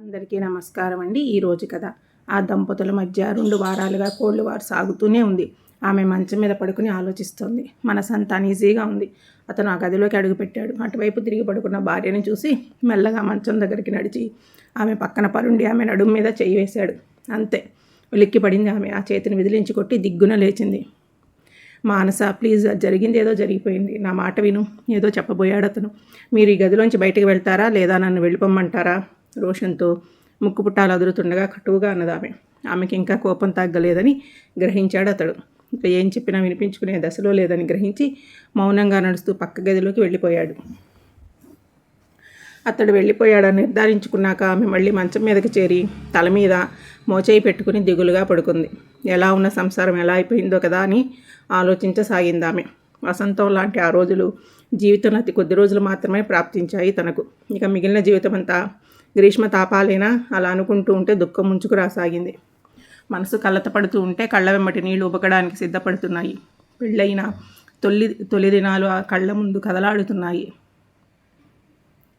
అందరికీ నమస్కారం అండి. ఈరోజు కథ. ఆ దంపతుల మధ్య రెండు వారాలుగా కోళ్ళు వారు సాగుతూనే ఉంది. ఆమె మంచం మీద పడుకుని ఆలోచిస్తోంది. మనసంతా ఈజీగా ఉంది. అతను ఆ గదిలోకి అడుగుపెట్టాడు అటువైపు తిరిగి పడుకున్న భార్యని చూసి మెల్లగా మంచం దగ్గరికి నడిచి ఆమె పక్కన పరుండి ఆమె నడుము మీద చేయి వేశాడు. అంతే. ఉలిక్కి పడింది ఆమె. ఆ చేతిని విదిలించి కొట్టి దిగ్గున లేచింది. మానస ప్లీజ్ జరిగింది ఏదో జరిగిపోయింది. నా మాట విను. ఏదో చెప్పబోయాడు అతను మీరు ఈ గదిలోంచి బయటకు వెళ్తారా లేదా నన్ను వెళ్ళిపోమ్మంటారా? రోషన్తో ముక్కు పుట్టాలు అదురుతుండగా కటువుగా అన్నదామె ఆమెకి ఇంకా కోపం తగ్గలేదని గ్రహించాడు అతడు. ఇక ఏం చెప్పినా వినిపించుకునే దశలో లేదని గ్రహించి మౌనంగా నడుస్తూ పక్క గదిలోకి వెళ్ళిపోయాడు. అతడు వెళ్ళిపోయాడని నిర్ధారించుకున్నాక ఆమె మళ్ళీ మంచం మీదకి చేరి తల మీద మోచేయి పెట్టుకుని దిగులుగా పడుకుంది. ఎలా ఉన్న సంసారం ఎలా అయిపోయిందో కదా అని ఆలోచించసాగింది ఆమె. వసంతం లాంటి ఆ రోజులు జీవితంలో అతి కొద్ది రోజులు మాత్రమే ప్రాప్తించాయి తనకు. ఇక మిగిలిన జీవితం అంతా గ్రీష్మ తాపాలేనా అలా అనుకుంటూ ఉంటే దుఃఖం ముంచుకు రాసాగింది. మనసు కలతపడుతూ ఉంటే కళ్ళ వెంబటి నీళ్ళు ఉబకడానికి సిద్ధపడుతున్నాయి. పెళ్ళైన తొలి తొలి దినాలు ఆ కళ్ళ ముందు కదలాడుతున్నాయి.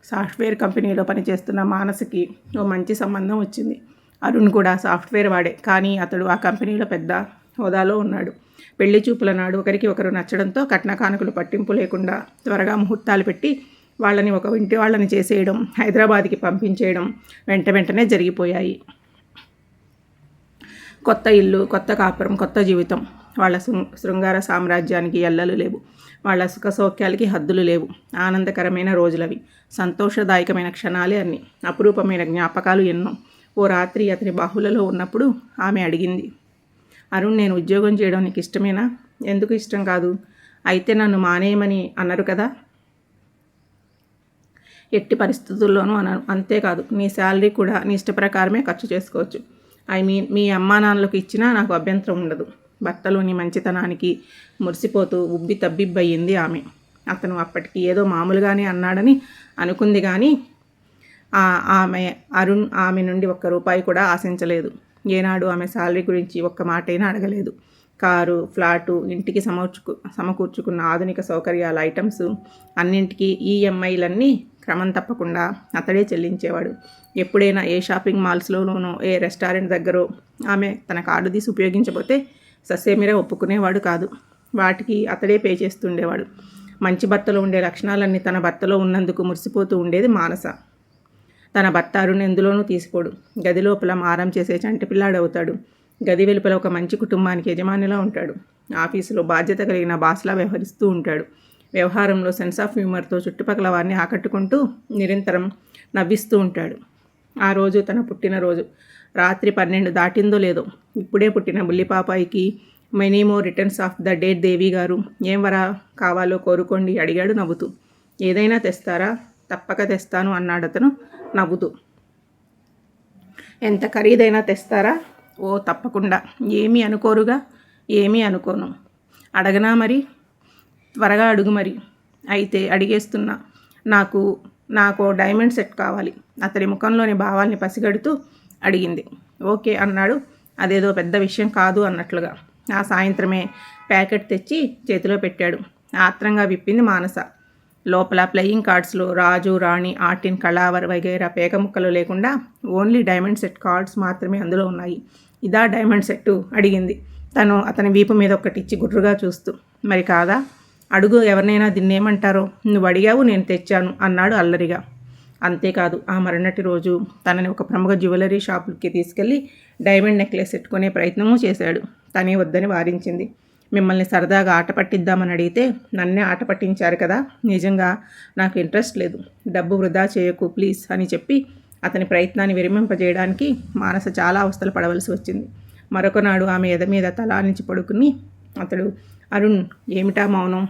సాఫ్ట్వేర్ కంపెనీలో పనిచేస్తున్న మానసికి ఓ మంచి సంబంధం వచ్చింది. అరుణ్ కూడా సాఫ్ట్వేర్ వాడే కానీ అతడు ఆ కంపెనీలో పెద్ద హోదాలో ఉన్నాడు. పెళ్ళి చూపుల నాడు ఒకరికి ఒకరు నచ్చడంతో కట్న కానుకలు పట్టింపు లేకుండా త్వరగా ముహూర్తాలు పెట్టి వాళ్ళని ఒక ఇంటి వాళ్ళని చేసేయడం హైదరాబాద్కి పంపించేయడం వెంట వెంటనే జరిగిపోయాయి. కొత్త ఇల్లు కొత్త కాపురం కొత్త జీవితం. వాళ్ళ శృంగార సామ్రాజ్యానికి ఎల్లలు లేవు. వాళ్ళ సుఖ సౌఖ్యాలకి హద్దులు లేవు. ఆనందకరమైన రోజులవి. సంతోషదాయకమైన క్షణాలే అన్ని. అపురూపమైన జ్ఞాపకాలు ఎన్నో. ఓ రాత్రి అతని బాహులలో ఉన్నప్పుడు ఆమె అడిగింది అరుణ్ నేను ఉద్యోగం చేయడం నీకు ఇష్టమేనా? ఎందుకు ఇష్టం కాదు? అయితే నన్ను మానేయమని అన్నారు కదా. ఎట్టి పరిస్థితుల్లోనూ అన అంతేకాదు. నీ శాలరీ కూడా నీ ఇష్ట ప్రకారమే ఖర్చు చేసుకోవచ్చు. ఐ మీన్ మీ అమ్మా నాన్నలకు ఇచ్చినా నాకు అభ్యంతరం ఉండదు. భర్తలోని మంచితనానికి మురిసిపోతూ ఉబ్బి తబ్బిబ్బయ్యింది ఆమె. అతను అప్పటికి ఏదో మామూలుగానే అన్నాడని అనుకుంది కానీ ఆమె అరుణ్ ఆమె నుండి ఒక్క రూపాయి కూడా ఆశించలేదు. ఏనాడు ఆమె శాలరీ గురించి ఒక్క మాటైనా అడగలేదు. కారు ఫ్లాటు ఇంటికి సమకూర్చుకు సమకూర్చుకున్న ఆధునిక సౌకర్యాల ఐటమ్స్ అన్నింటికీ ఈఎంఐలన్నీ క్రమం తప్పకుండా అతడే చెల్లించేవాడు. ఎప్పుడైనా ఏ షాపింగ్ మాల్స్లోనూ ఏ రెస్టారెంట్ దగ్గరో ఆమె తన కార్డు తీసి ఉపయోగించబోతే ససేమిరా ఒప్పుకునేవాడు కాదు. వాటికి అతడే పే చేస్తుండేవాడు. మంచి భర్తలో ఉండే లక్షణాలన్నీ తన భర్తలో ఉన్నందుకు మురిసిపోతూ ఉండేది మానస. తన భర్త అరుణ్ ఎందులోనూ తీసుకోడు. గది లోపల మారం చేసే చంటి పిల్లాడవుతాడు. గది వెలుపల ఒక మంచి కుటుంబానికి యజమానిలా ఉంటాడు. ఆఫీసులో బాధ్యత కలిగిన బాస్లా వ్యవహరిస్తూ ఉంటాడు. వ్యవహారంలో సెన్స్ ఆఫ్ హ్యూమర్తో చుట్టుపక్కల వారిని ఆకట్టుకుంటూ నిరంతరం నవ్విస్తూ ఉంటాడు. ఆ రోజు తన పుట్టినరోజు. రాత్రి పన్నెండు దాటిందో లేదో. ఇప్పుడే పుట్టిన బుల్లిపాపాయికి many more returns of the day Devi garu ఏం వరా కావాలో కోరుకోండి అడిగాడు నవ్వుతూ. ఏదైనా తెస్తారా? తప్పక తెస్తాను అన్నాడు అతను నవ్వుతూ. ఎంత ఖరీదైనా తెస్తారా? ఓ తప్పకుండా. ఏమీ అనుకోరుగా? ఏమీ అనుకోను. అడగనా మరి? త్వరగా అడుగు మరి. అయితే అడిగేస్తున్నా నాకు నాకు డైమండ్ సెట్ కావాలి. అతడి ముఖంలోని భావాల్ని పసిగడుతూ అడిగింది. ఓకే అన్నాడు. అదేదో పెద్ద విషయం కాదు అన్నట్లుగా. ఆ సాయంత్రమే ప్యాకెట్ తెచ్చి చేతిలో పెట్టాడు. ఆత్రంగా విప్పింది మానస. లోపల ప్లేయింగ్ కార్డ్స్లో రాజు రాణి ఆర్టిన్ కళావర్ వగైరా పేక ముక్కలు లేకుండా ఓన్లీ డైమండ్ సెట్ కార్డ్స్ మాత్రమే అందులో ఉన్నాయి. ఇదా డైమండ్ సెట్టు అడిగింది. తను అతని వీపు మీద ఒకటిచ్చి గుర్రుగా చూస్తూ మరి కాదా? అడుగు ఎవరినైనా దీన్నేమంటారో నువ్వు అడిగావు నేను తెచ్చాను అన్నాడు అల్లరిగా. అంతేకాదు ఆ మరునటి రోజు తనని ఒక ప్రముఖ జ్యువెలరీ షాపుకి తీసుకెళ్ళి డైమండ్ నెక్లెస్ పెట్టుకునే ప్రయత్నమూ చేశాడు. తనే వద్దని వారించింది. మిమ్మల్ని సరదాగా ఆట పట్టిద్దామని అడిగితే నన్నే ఆట పట్టించారు కదా? నిజంగా నాకు ఇంట్రెస్ట్ లేదు. డబ్బు వృధా చేయకు ప్లీజ్ అని చెప్పి అతని ప్రయత్నాన్ని విరమింపజేయడానికి మానస చాలా అవస్థలు పడవలసి వచ్చింది. మరొకనాడు ఆమె ఎద మీద తలానించి పడుకుని అతడు అరుణ్ ఏమిటా మౌనం?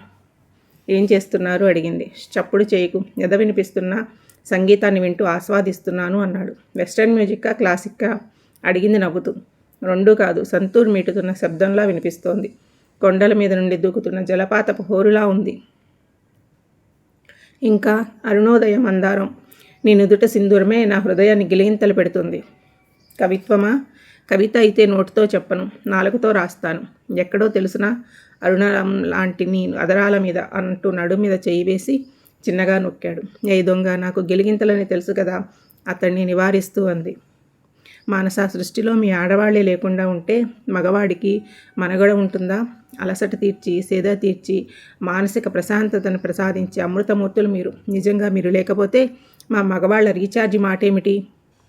ఏం చేస్తున్నారు? అడిగింది. చప్పుడు చేయకు. ఎద వినిపిస్తున్న? సంగీతాన్ని వింటూ ఆస్వాదిస్తున్నాను అన్నాడు. వెస్టర్న్ మ్యూజిక్కా? క్లాసిక్కా? అడిగింది నవ్వుతూ. రెండూ కాదు సంతూర్ మీటుతున్న శబ్దంలా వినిపిస్తోంది. కొండల మీద నుండి దూకుతున్న జలపాతపు హోరులా ఉంది. ఇంకా అరుణోదయ మందారం. నీ నుదుట సింధూరమే నా హృదయాన్ని గిలిగింతలు పెడుతుంది. కవిత్వమా? కవిత అయితే నోటితో చెప్పను నాలుగుతో రాస్తాను. ఎక్కడో తెలుసునా? అరుణం లాంటి నీ అదరాల మీద అంటూ నడు మీద చేయి వేసి చిన్నగా నొక్కాడు. ఏ దొంగ నాకు గెలిగింతలని తెలుసు కదా అతన్ని నివారిస్తూ అంది. మానస సృష్టిలో మీ ఆడవాళ్ళే లేకుండా ఉంటే మగవాడికి మనగడ ఉంటుందా? అలసట తీర్చి సేద తీర్చి మానసిక ప్రశాంతతను ప్రసాదించే అమృతమూర్తులు మీరు. నిజంగా మీరు లేకపోతే మా మగవాళ్ళ రీఛార్జ్ మాటేమిటి?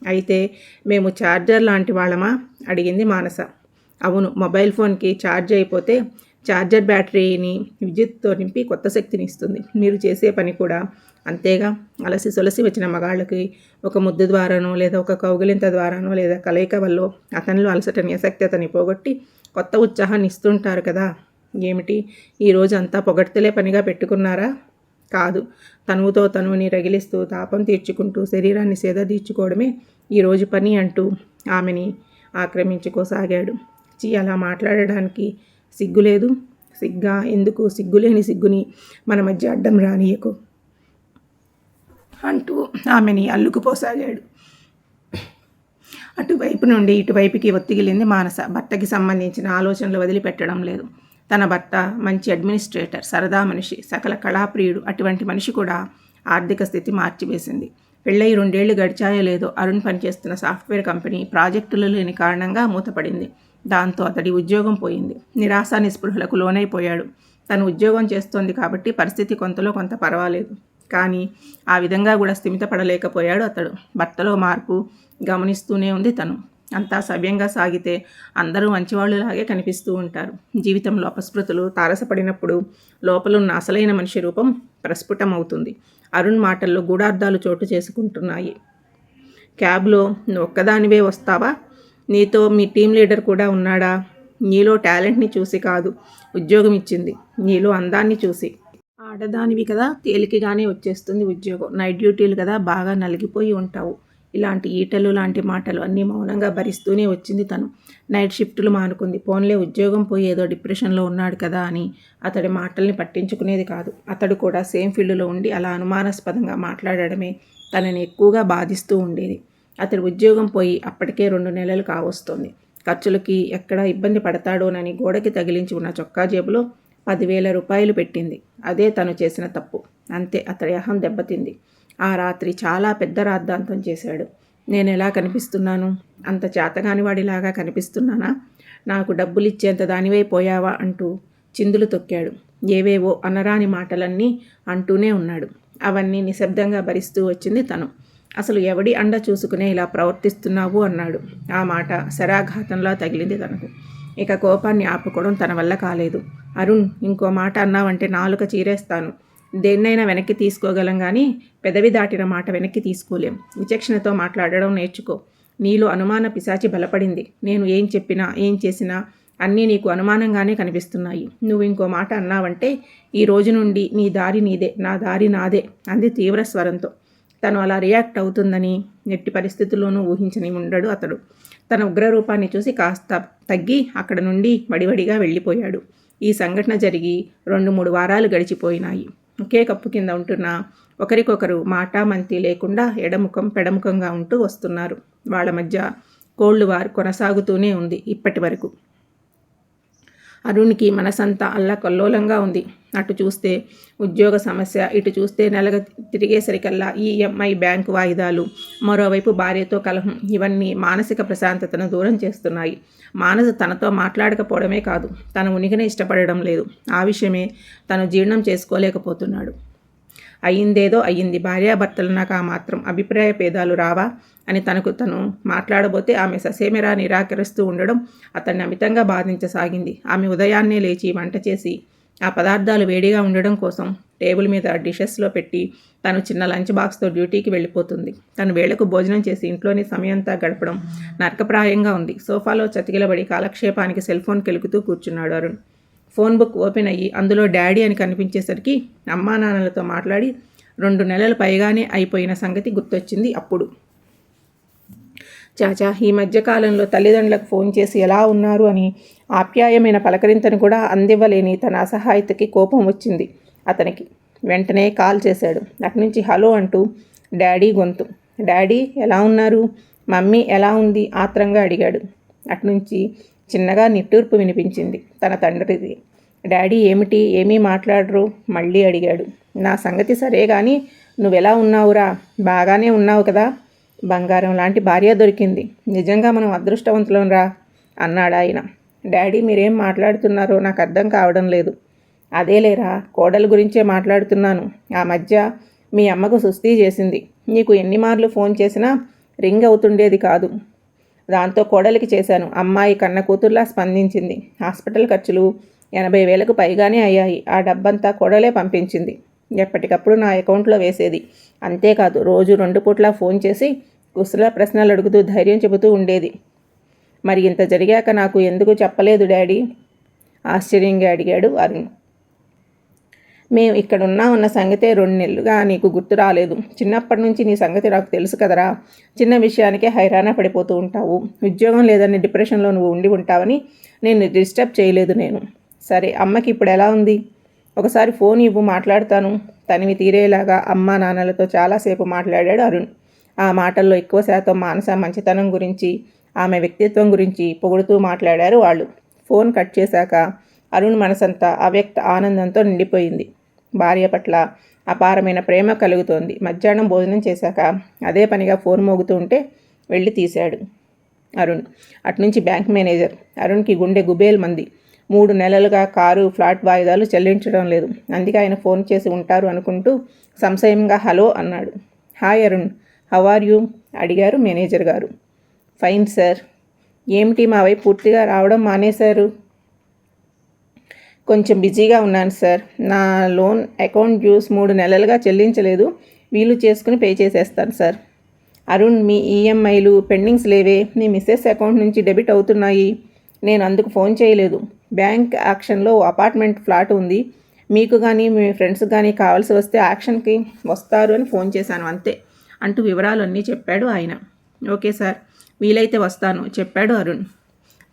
అయితే మేము ఛార్జర్ లాంటి వాళ్ళమా? అడిగింది మానస. అవును మొబైల్ ఫోన్కి ఛార్జ్ అయిపోతే ఛార్జర్ బ్యాటరీని విద్యుత్తో నింపి కొత్త శక్తిని ఇస్తుంది. మీరు చేసే పని కూడా అంతేగా. అలసి సొలసి వచ్చిన మగాళ్ళకి ఒక ముద్దు ద్వారానో లేదా ఒక కౌగిలింత ద్వారానో లేదా కలయిక వల్ల అతనిలో అలసటని అసక్తతని పోగొట్టి కొత్త ఉత్సాహాన్ని ఇస్తుంటారు కదా. ఏమిటి? ఈరోజు అంతా పొగడ్తలే పనిగా పెట్టుకున్నారా? కాదు. తనువుతో తనువుని రగిలిస్తూ తాపం తీర్చుకుంటూ శరీరాన్ని సేద తీర్చుకోవడమే ఈరోజు పని అంటూ ఆమెని ఆక్రమించుకోసాగాడు. చీ అలా మాట్లాడడానికి సిగ్గులేదు. సిగ్గా ఎందుకు? సిగ్గులేని సిగ్గుని మన మధ్య అడ్డం రానియకు. అంటూ ఆమెని అల్లుకుపోసాగాడు. అటువైపు నుండి ఇటువైపుకి ఒత్తిగిలింది మానస. భర్తకి సంబంధించిన ఆలోచనలు వదిలిపెట్టడం లేదు. తన భర్త మంచి అడ్మినిస్ట్రేటర్ సరదా మనిషి సకల కళాప్రియుడు. అటువంటి మనిషి కూడా ఆర్థిక స్థితి మార్చివేసింది. పెళ్ళై రెండేళ్ళు గడిచాయో లేదో అరుణ్ పనిచేస్తున్న సాఫ్ట్వేర్ కంపెనీ ప్రాజెక్టులు లేని కారణంగా మూతపడింది. దాంతో అతడి ఉద్యోగం పోయింది. నిరాశ నిస్పృహలకు లోనైపోయాడు. తను ఉద్యోగం చేస్తోంది కాబట్టి పరిస్థితి కొంతలో కొంత పర్వాలేదు. కానీ ఆ విధంగా కూడా స్థిమితపడలేకపోయాడు అతడు. భర్తలో మార్పు గమనిస్తూనే ఉంది తను. అంతా సవ్యంగా సాగితే అందరూ మంచివాళ్ళులాగే కనిపిస్తూ ఉంటారు. జీవితంలో అపస్మృతులు తారసపడినప్పుడు లోపలున్న అసలైన మనిషి రూపం ప్రస్ఫుటమవుతుంది. అరుణ్ మాటల్లో గూఢార్థాలు చోటు చేసుకుంటున్నాయి. క్యాబ్లో నువ్వు ఒక్కదానివే వస్తావా? నీతో మీ టీం లీడర్ కూడా ఉన్నాడా? నీలో టాలెంట్ని చూసి కాదు ఉద్యోగం ఇచ్చింది. నీలో అందాన్ని చూసి. ఆడదానివి కదా తేలికగానే వచ్చేస్తుంది ఉద్యోగం. నైట్ డ్యూటీలు కదా బాగా నలిగిపోయి ఉంటావు. ఇలాంటి ఈటలు లాంటి మాటలు అన్నీ మౌనంగా భరిస్తూనే వచ్చింది తను. నైట్ షిఫ్టులు మానుకుంది. పోన్లే ఉద్యోగం పోయి ఏదో డిప్రెషన్లో ఉన్నాడు కదా అని అతడి మాటల్ని పట్టించుకునేది కాదు. అతడు కూడా సేమ్ ఫీల్డ్లో ఉండి అలా అనుమానాస్పదంగా మాట్లాడడమే తనని ఎక్కువగా బాధిస్తూ ఉండేది. అతడి ఉద్యోగం పోయి అప్పటికే రెండు నెలలు కావస్తుంది. ఖర్చులకి ఎక్కడ ఇబ్బంది పడతాడోనని గోడకి తగిలించి ఉన్న చొక్కా జేబులో పదివేల రూపాయలు పెట్టింది. అదే తను చేసిన తప్పు. అంతే అతడి అహం దెబ్బతింది. ఆ రాత్రి చాలా పెద్ద రాద్ధాంతం చేశాడు. నేను ఎలా కనిపిస్తున్నాను? అంత చేతగాని వాడిలాగా కనిపిస్తున్నానా? నాకు డబ్బులు ఇచ్చేంత దానివై పోయావా? అంటూ చిందులు తొక్కాడు. ఏవేవో అనరాని మాటలన్నీ అంటూనే ఉన్నాడు. అవన్నీ నిశ్శబ్దంగా భరిస్తూ వచ్చింది తను. అసలు ఎవడి అండ చూసుకునే ఇలా ప్రవర్తిస్తున్నావు అన్నాడు. ఆ మాట శరాఘాతంలా తగిలింది తనకు. ఇక కోపాన్ని ఆపుకోవడం తన వల్ల కాలేదు. అరుణ్ ఇంకో మాట అన్నావంటే నాలుక చీరేస్తాను. దేన్నైనా వెనక్కి తీసుకోగలం కానీ పెదవి దాటిన మాట వెనక్కి తీసుకోలేం. విచక్షణతో మాట్లాడడం నేర్చుకో. నీలో అనుమాన పిశాచి బలపడింది. నేను ఏం చెప్పినా ఏం చేసినా అన్నీ నీకు అనుమానంగానే కనిపిస్తున్నాయి. నువ్వు ఇంకో మాట అన్నావంటే ఈ రోజు నుండి నీ దారి నీదే నా దారి నాదే అంది తీవ్ర స్వరంతో. తను అలా రియాక్ట్ అవుతుందని నెట్టి పరిస్థితుల్లోనూ ఊహించని ఉండడు అతడు. తన ఉగ్రరూపాన్ని చూసి కాస్త తగ్గి అక్కడ నుండి వడివడిగా వెళ్ళిపోయాడు. ఈ సంఘటన జరిగి రెండు మూడు వారాలు గడిచిపోయినాయి. ఒకే కప్పు కింద ఉంటున్న ఒకరికొకరు మాటామంతి లేకుండా ఎడముఖం పెడముఖంగా ఉంటూ వస్తున్నారు. వాళ్ళ మధ్య కోళ్ళు వారు కొనసాగుతూనే ఉంది ఇప్పటి వరకు. అరుణ్కి మనసంతా అల్లకల్లోలంగా ఉంది. అటు చూస్తే ఉద్యోగ సమస్య ఇటు చూస్తే నెలగ తిరిగేసరికల్లా ఈఎంఐ బ్యాంకు వాయిదాలు. మరోవైపు భార్యతో కలహం ఇవన్నీ మానసిక ప్రశాంతతను దూరం చేస్తున్నాయి. మానస తనతో మాట్లాడకపోవడమే కాదు తన ఉనికిని ఇష్టపడడం లేదు. ఆ విషయమే తను జీర్ణం చేసుకోలేకపోతున్నాడు. అయ్యిందేదో అయ్యింది భార్యాభర్తలు నాకు ఆ మాత్రం అభిప్రాయ భేదాలు రావా అని తనకు తను మాట్లాడబోతే ఆమె ససేమిరా నిరాకరిస్తూ ఉండడం అతన్ని అమితంగా బాధించసాగింది. ఆమె ఉదయాన్నే లేచి వంట చేసి ఆ పదార్థాలు వేడిగా ఉండడం కోసం టేబుల్ మీద డిషెస్లో పెట్టి తను చిన్న లంచ్ బాక్స్తో డ్యూటీకి వెళ్ళిపోతుంది. తను వేళకు భోజనం చేసి ఇంట్లోని సమయంతా గడపడం నరకప్రాయంగా ఉంది. సోఫాలో చతికిలబడి కాలక్షేపానికి సెల్ ఫోన్ కెలుకుతూ కూర్చున్నాడు అరుణ్. ఫోన్ బుక్ ఓపెన్ అయ్యి అందులో డాడీ అని కనిపించేసరికి అమ్మా నాన్నలతో మాట్లాడి రెండు నెలలు పైగానే అయిపోయిన సంగతి గుర్తొచ్చింది అప్పుడు. చాచా ఈ మధ్యకాలంలో తల్లిదండ్రులకు ఫోన్ చేసి ఎలా ఉన్నారు అని ఆప్యాయమైన పలకరింతను కూడా అందివ్వలేని తన అసహాయతకి కోపం వచ్చింది అతనికి. వెంటనే కాల్ చేశాడు. అటు నుంచి హలో అంటూ డాడీ గొంతు. డాడీ ఎలా ఉన్నారు? మమ్మీ ఎలా ఉంది? ఆత్రంగా అడిగాడు. అటునుంచి చిన్నగా నిట్టూర్పు వినిపించింది తన తండ్రిది. డాడీ ఏమిటి? ఏమీ మాట్లాడరు? మళ్ళీ అడిగాడు. నా సంగతి సరే కానీ నువ్వెలా ఉన్నావురా? బాగానే ఉన్నావు కదా? బంగారం లాంటి భార్య దొరికింది. నిజంగా మనం అదృష్టవంతులంరా అన్నాడు ఆయన. డాడీ మీరేం మాట్లాడుతున్నారో నాకు అర్థం కావడం లేదు. అదేలేరా కోడల గురించే మాట్లాడుతున్నాను. ఆ మధ్య మీ అమ్మకు సుస్థి చేసింది. నీకు ఎన్ని మార్లు ఫోన్ చేసినా రింగ్ అవుతుండేది కాదు. దాంతో కోడలికి చేశాను. అమ్మాయి కన్న కూతుర్లా స్పందించింది. హాస్పిటల్ ఖర్చులు ఎనభై వేలకు పైగానే అయ్యాయి. ఆ డబ్బంతా కోడలే పంపించింది. ఎప్పటికప్పుడు నా అకౌంట్లో వేసేది. అంతేకాదు రోజు రెండు పూట్ల ఫోన్ చేసి కుసల ప్రశ్నలు అడుగుతూ ధైర్యం చెబుతూ ఉండేది. మరి ఇంత జరిగాక నాకు ఎందుకు చెప్పలేదు డాడీ? ఆశ్చర్యంగా అడిగాడు అరుణ్. మేము ఇక్కడ ఉన్నా ఉన్న సంగతే రెండు నెలలుగా నీకు గుర్తు రాలేదు. చిన్నప్పటి నుంచి నీ సంగతి నాకు తెలుసు కదరా. చిన్న విషయానికే హైరాణ పడిపోతూ ఉంటావు. ఉద్యోగం లేదని డిప్రెషన్లో నువ్వు ఉండి ఉంటావని నేను డిస్టర్బ్ చేయలేదు నేను. సరే అమ్మకి ఇప్పుడు ఎలా ఉంది? ఒకసారి ఫోన్ ఇవ్వు మాట్లాడతాను. తనివి తీరేలాగా అమ్మ నాన్నలతో చాలాసేపు మాట్లాడాడు అరుణ్. ఆ మాటల్లో ఎక్కువ శాతం మానస మంచితనం గురించి ఆమె వ్యక్తిత్వం గురించి పొగుడుతూ మాట్లాడారు వాళ్ళు. ఫోన్ కట్ చేశాక అరుణ్ మనసంతా అవ్యక్త ఆనందంతో నిండిపోయింది. భార్య పట్ల అపారమైన ప్రేమ కలుగుతోంది. మధ్యాహ్నం భోజనం చేశాక అదే పనిగా ఫోన్ మోగుతూ ఉంటే వెళ్ళి తీశాడు అరుణ్. అటునుంచి బ్యాంక్ మేనేజర్. అరుణ్కి గుండె గుబేల్ మంది. మూడు నెలలుగా కారు ఫ్లాట్ వాయిదాలు చెల్లించడం లేదు. అందుకే ఆయన ఫోన్ చేసి ఉంటారు అనుకుంటూ సంశయంగా హలో అన్నాడు. Hi Arun how are you? అడిగారు మేనేజర్ గారు. Fine sir. ఏమిటి మా వైపు పూర్తిగా రావడం మానేశారు? కొంచెం బిజీగా ఉన్నాను సార్. నా లోన్ అకౌంట్ డ్యూస్ మూడు నెలలుగా చెల్లించలేదు. వీలు చేసుకుని పే చేసేస్తాను సార్. అరుణ్ మీ ఈఎంఐలు పెండింగ్స్ లేవే. మీ మిస్సెస్ అకౌంట్ నుంచి డెబిట్ అవుతున్నాయి. నేను అందుకు ఫోన్ చేయలేదు. బ్యాంక్ యాక్షన్లో అపార్ట్మెంట్ ఫ్లాట్ ఉంది. మీకు కానీ మీ ఫ్రెండ్స్ కానీ కావాల్సి వస్తే యాక్షన్కి వస్తారు అని ఫోన్ చేశాను. అంతే. అంటూ వివరాలు అన్నీ చెప్పాడు ఆయన. Okay sir. వీలైతే వస్తాను. చెప్పాడు Arun.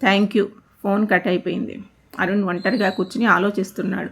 Thank you. Phone cut అయిపోయింది. అరుణ్ ఒంటరిగా కూర్చుని ఆలోచిస్తున్నాడు.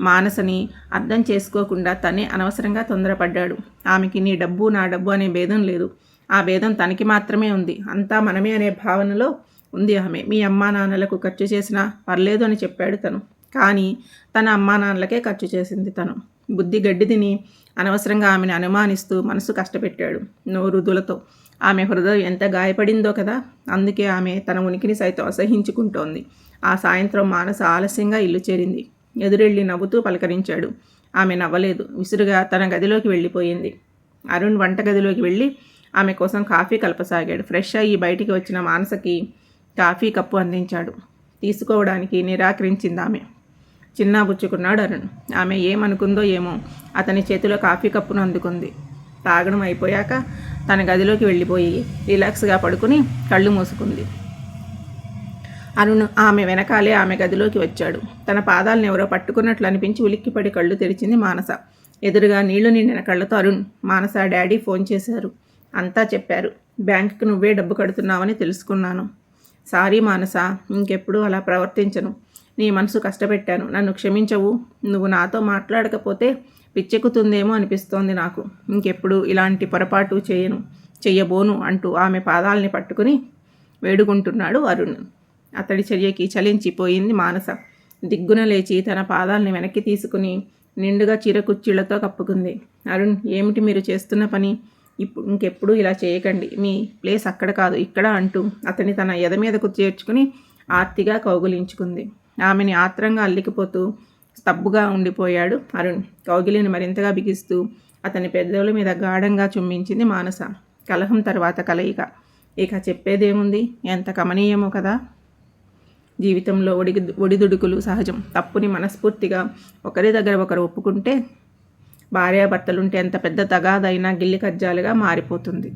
మానసని అర్థం చేసుకోకుండా తనే అనవసరంగా తొందరపడ్డాడు. ఆమెకి నీ డబ్బు నా డబ్బు అనే భేదం లేదు. ఆ భేదం తనకి మాత్రమే ఉంది. అంతా మనమే అనే భావనలో ఉంది ఆమె. మీ అమ్మా నాన్నలకు ఖర్చు చేసినా పర్లేదు అని చెప్పాడు తను. కానీ తన అమ్మా నాన్నలకే ఖర్చు చేసింది తను. బుద్ధి గడ్డి తిని అనవసరంగా ఆమెను అనుమానిస్తూ మనసు కష్టపెట్టాడు నోరుదులతో ఆమె హృదయం ఎంత గాయపడిందో కదా! అందుకే ఆమె తన ఉనికిని సైతం అసహించుకుంటోంది. ఆ సాయంత్రం మానస ఆలస్యంగా ఇల్లు చేరింది. ఎదురెళ్ళి నవ్వుతూ పలకరించాడు. ఆమె నవ్వలేదు. విసురుగా తన గదిలోకి వెళ్ళిపోయింది. అరుణ్ వంటగదిలోకి వెళ్ళి ఆమె కోసం కాఫీ కలపసాగాడు. ఫ్రెష్ అయ్యి బయటికి వచ్చిన మానసకి కాఫీ కప్పు అందించాడు. తీసుకోవడానికి నిరాకరించింది ఆమె. చిన్నా బుచ్చుకున్నాడు అరుణ్. ఆమె ఏమనుకుందో ఏమో అతని చేతిలో కాఫీ కప్పును అందుకుంది. తాగడం అయిపోయాక తన గదిలోకి వెళ్ళిపోయి రిలాక్స్గా పడుకుని కళ్ళు మూసుకుంది. అరుణ్ ఆమె వెనకాలే ఆమె గదిలోకి వచ్చాడు. తన పాదాలను ఎవరో పట్టుకున్నట్లు అనిపించి ఉలిక్కిపడి కళ్ళు తెరిచింది మానస. ఎదురుగా నీళ్ళు నిండిన కళ్ళతో అరుణ్ మానస డాడీ ఫోన్ చేశారు. అంతా చెప్పారు. బ్యాంకుకు నువ్వే డబ్బు కడుతున్నావని తెలుసుకున్నాను. సారీ మానస ఇంకెప్పుడు అలా ప్రవర్తించను. నీ మనసు కష్టపెట్టాను. నన్ను క్షమించవు. నువ్వు నాతో మాట్లాడకపోతే పిచ్చెక్కుతుందేమో అనిపిస్తోంది నాకు. ఇంకెప్పుడు ఇలాంటి పొరపాటు చేయను చెయ్యబోను అంటూ ఆమె పాదాలని పట్టుకుని వేడుకుంటున్నాడు అరుణ్. అతడి చర్యకి చలించిపోయింది మానస. దిగ్గున లేచి తన పాదాలని వెనక్కి తీసుకుని నిండుగా చీరకుచ్చిళ్ళతో కప్పుకుంది. అరుణ్ ఏమిటి మీరు చేస్తున్న పని? ఇప్పుడు ఇంకెప్పుడు ఇలా చేయకండి. మీ ప్లేస్ అక్కడ కాదు ఇక్కడ అంటూ అతని తన ఎద మీదకు చేర్చుకుని ఆర్తిగా కౌగులించుకుంది. ఆమెని ఆత్రంగా అల్లికిపోతూ స్తబ్బుగా ఉండిపోయాడు అరుణ్. కౌగిలిని మరింతగా బిగిస్తూ అతని పెద్దల మీద గాఢంగా చుమ్మించింది మానస. కలహం తర్వాత కలయిక. ఇక చెప్పేదేముంది? ఎంత కమనీయమో కదా. జీవితంలో ఒడిగి ఒడిదుడుకులు సహజం. తప్పుని మనస్ఫూర్తిగా ఒకరి దగ్గర ఒకరు ఒప్పుకుంటే భార్యాభర్తలుంటే ఎంత పెద్ద తగాదైనా గిల్లి కజ్జాలుగా మారిపోతుంది.